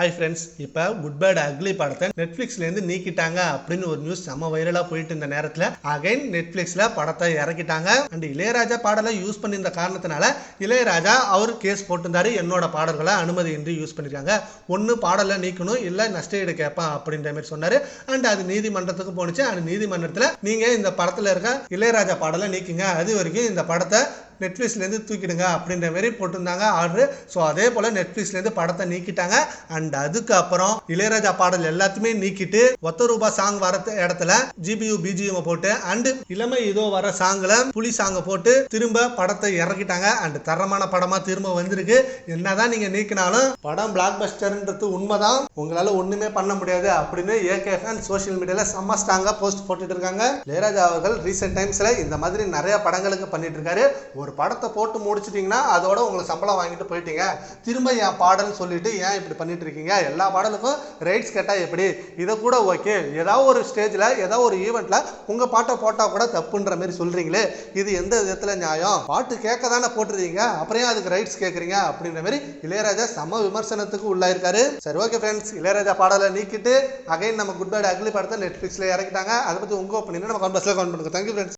Hi friends இப்போ good bad ugly படத்தை நெட்ஃப்ளிக்ஸ்லேருந்து நீக்கிட்டாங்க அப்படின்னு ஒரு நியூஸ் செம்ம வைரலாக போயிட்டு இருந்த நேரத்தில் அகைன் நெட்ஃப்ளிக்ஸில் படத்தை இறக்கிட்டாங்க. அண்ட் இளையராஜா பாடலை யூஸ் பண்ணியிருந்த காரணத்தினால இளையராஜா அவர் கேஸ் போட்டிருந்தாரு என்னோட பாடல்களை அனுமதியின்றி யூஸ் பண்ணியிருக்காங்க. ஒன்று பாடலை நீக்கணும் இல்லை நஷ்டஈடு கேட்பான் அப்படின்ற மாதிரி சொன்னார். அண்ட் அது நீதிமன்றத்துக்கு போணுச்சு. அண்ட் நீதிமன்றத்தில் நீங்கள் இந்த படத்தில் இருக்க இளையராஜா பாடலை நீக்குங்க. அது வரைக்கும் இந்த படத்தை நெட்ஃப்ளிக்ஸ்லேருந்து தூக்கிடுங்க அப்படின்ற மாதிரி போட்டிருந்தாங்க ஆர்டர் ஸோ அதே போல் நெட்ஃப்ளிக்ஸ்லேருந்து படத்தை நீக்கிட்டாங்க. அண்ட் அதுக்கப்புறம் இளையராஜா பாடல் எல்லாத்தையுமே நீக்கிட்டு ஒத்த ரூபா சாங் வர இடத்துல ஜிபியு பிஜிஎம் போட்டு அண்ட் இளமை இதோ வர சாங்கில் புலி சாங்கை போட்டு திரும்ப படத்தை இறக்கிட்டாங்க. அண்ட் தரமான படமாக திரும்ப வந்திருக்கு. என்னதான் நீங்கள் நீக்கினாலும் படம் பிளாக் பஸ்டர்ன்றது உண்மைதான். உங்களால் ஒன்றுமே பண்ண முடியாது அப்படின்னு ஏகே ஃபேன் சோஷியல் மீடியாவில் செம்ம ஸ்ட்ராங்காக போஸ்ட் போட்டுட்டு இருக்காங்க. இளையராஜா அவர்கள் ரீசெண்ட் டைம்ஸில் இந்த மாதிரி நிறைய படங்களுக்கு பண்ணிட்டு இருக்காரு. ஒரு படத்தை போட்டு முடிச்சிட்டிங்கன்னா அதோட உங்களுக்கு சம்பளம் வாங்கிட்டு போயிட்டீங்க. திரும்ப என் பாடல்னு சொல்லிட்டு ஏன் இப்படி பண்ணிட்டு இருக்கீங்க? எல்லா பாடலுக்கும் ரைட்ஸ் கேட்டால் எப்படி? இதை கூட ஓகே ஏதாவது ஒரு ஸ்டேஜில் ஏதாவது ஒரு ஈவெண்ட்டில் உங்கள் பாட்டை போட்டால் கூட தப்புன்ற மாதிரி சொல்கிறீங்களே இது எந்த விதத்தில் நியாயம்? பாட்டு கேட்க தானே போட்டுருக்கீங்க. அப்புறம் அதுக்கு ரைட்ஸ் கேட்குறீங்க? அப்படின்ற மாதிரி இளையராஜா சம விமர்சனத்துக்கு உள்ளாயிருக்காரு. சரி ஓகே ஃப்ரெண்ட்ஸ் இளையராஜா பாடலை நீக்கிட்டு அகைன் நம்ம குட் பேட் அக்லி படத்தை நெட்ஃப்ளிக்ஸில் இறக்கிட்டாங்க. அதை பற்றி உங்க ஒப்பீனியன் நம்ம கான்பஸ்ல கவுண்ட் பண்ணுங்க. Thank you friends